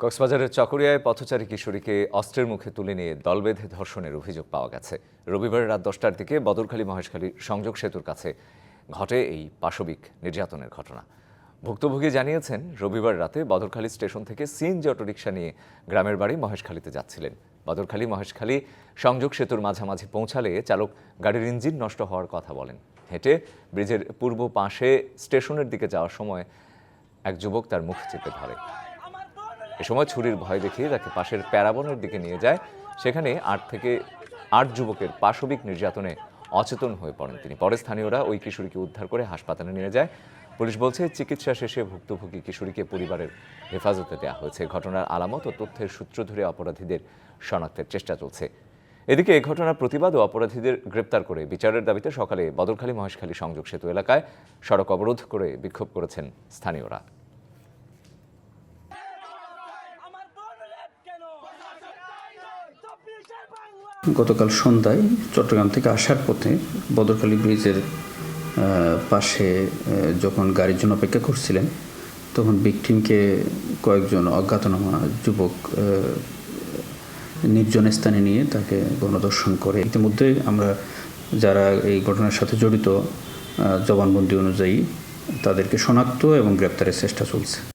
কক্সবাজারের চকরিয়ায় পথচারী কিশোরীকে অস্ত্রের মুখে তুলে নিয়ে দলবেঁধে ধর্ষণের অভিযোগ পাওয়া গেছে। রবিবার রাত দশটার দিকে বদরখালী মহেশখালী সংযোগ সেতুর কাছে ঘটে এই পাশবিক নির্যাতনের ঘটনা। ভুক্তভোগী জানিয়েছেন, রবিবার রাতে বদরখালী স্টেশন থেকে সিএনজি অটোরিকশা নিয়ে গ্রামের বাড়ি মহেশখালীতে যাচ্ছিলেন। বদরখালী মহেশখালী সংযোগ সেতুর মাঝামাঝি পৌঁছালে চালক গাড়ির ইঞ্জিন নষ্ট হওয়ার কথা বলেন। হেঁটে ব্রিজের পূর্ব পাশে স্টেশনের দিকে যাওয়ার সময় এক যুবক তার মুখ চেপে ধরে। এ সময় ছুরির ভয় দেখিয়ে তাকে পাশের প্যারাবনের দিকে নিয়ে যায়। সেখানে আট থেকে আট যুবকের পাশবিক নির্যাতনে অচেতন হয়ে পড়েন তিনি। পরে স্থানীয়রা ওই কিশোরীকে উদ্ধার করে হাসপাতালে নিয়ে যায়। পুলিশ বলছে, চিকিৎসা শেষে ভুক্তভোগী কিশোরীকে পরিবারের হেফাজতে দেওয়া হয়েছে। ঘটনার আলামত ও তথ্যের সূত্র ধরে অপরাধীদের শনাক্তের চেষ্টা চলছে। এদিকে এ ঘটনার প্রতিবাদ ও অপরাধীদের গ্রেপ্তার করে বিচারের দাবিতে সকালে বদরখালী মহেশখালী সংযোগ সেতু এলাকায় সড়ক অবরোধ করে বিক্ষোভ করেছেন স্থানীয়রা। গতকাল সন্ধ্যায় চট্টগ্রাম থেকে আসার পথে বদরকালী ব্রিজের পাশে যখন গাড়ির জন্য অপেক্ষা করছিলেন, তখন ভিকটিমকে কয়েকজন অজ্ঞাতনামা যুবক নির্জন স্থানে নিয়ে তাকে গণদর্শন করে। ইতিমধ্যে আমরা যারা এই ঘটনার সাথে জড়িত জবানবন্দি অনুযায়ী তাদেরকে শনাক্ত এবং গ্রেপ্তারের চেষ্টা চলছে।